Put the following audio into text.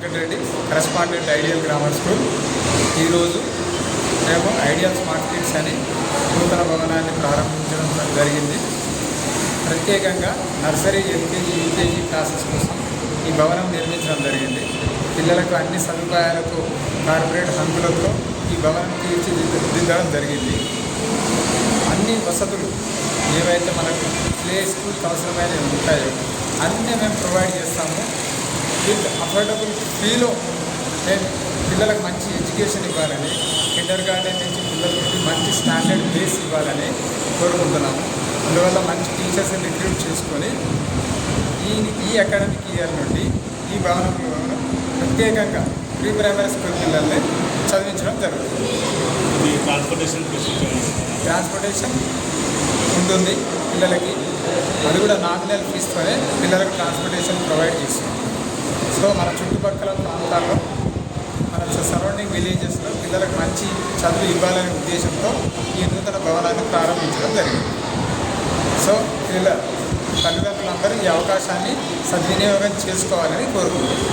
Venkata Reddy correspondent ideal grammar school ఈరోజు మేము ideal smart kids అని నూతన భవనాన్ని ప్రారంభించడం జరిగింది. ప్రత్యేకంగా నర్సరీ ఎల్కేజీ యూకేజీ క్లాసెస్ కోసం ఈ భవనం నిర్మించడం జరిగింది. పిల్లలకు అన్ని సదుపాయాలతో కార్పొరేట్ హంగులతో ఈ భవనం తీర్చిదిద్దడం జరిగింది. అన్ని వసతులు ఏవైతే మనకు ప్లే స్కూల్కి అవసరమైనవి ఉంటాయో అన్నీ మేము ప్రొవైడ్ చేస్తాము. విత్ అఫోర్డబుల్ ఫీలో మేము పిల్లలకు మంచి ఎడ్యుకేషన్ ఇవ్వాలని కిండర్ గార్డెన్ నుంచి పిల్లలకి మంచి స్టాండర్డ్ బేస్ ఇవ్వాలని కోరుకుంటున్నాము అందువల్ల మంచి టీచర్స్ని రిక్రూట్ చేసుకొని ఈ ఈ అకాడమిక్ ఇయర్ నుండి ఈ భవనంలో ప్రత్యేకంగా ప్రీ ప్రైమరీ స్కూల్ పిల్లల్ని చదివించడం జరుగుతుంది. ట్రాన్స్పోర్టేషన్ ట్రాన్స్పోర్టేషన్ ఉంటుంది. పిల్లలకి అది కూడా నామినల్ ఫీజుతోనే పిల్లలకు ట్రాన్స్పోర్టేషన్ ప్రొవైడ్ చేస్తుంది. సో మన చుట్టుపక్కల ప్రాంతాల్లో మన సరౌండింగ్ విలేజెస్లో పిల్లలకు మంచి చదువు ఇవ్వాలనే ఉద్దేశంతో ఈ నూతన భవనాన్ని ప్రారంభించడం జరిగింది. సో పిల్ల తల్లిదండ్రులందరూ ఈ అవకాశాన్ని సద్వినియోగం చేసుకోవాలని కోరుకుంటున్నాను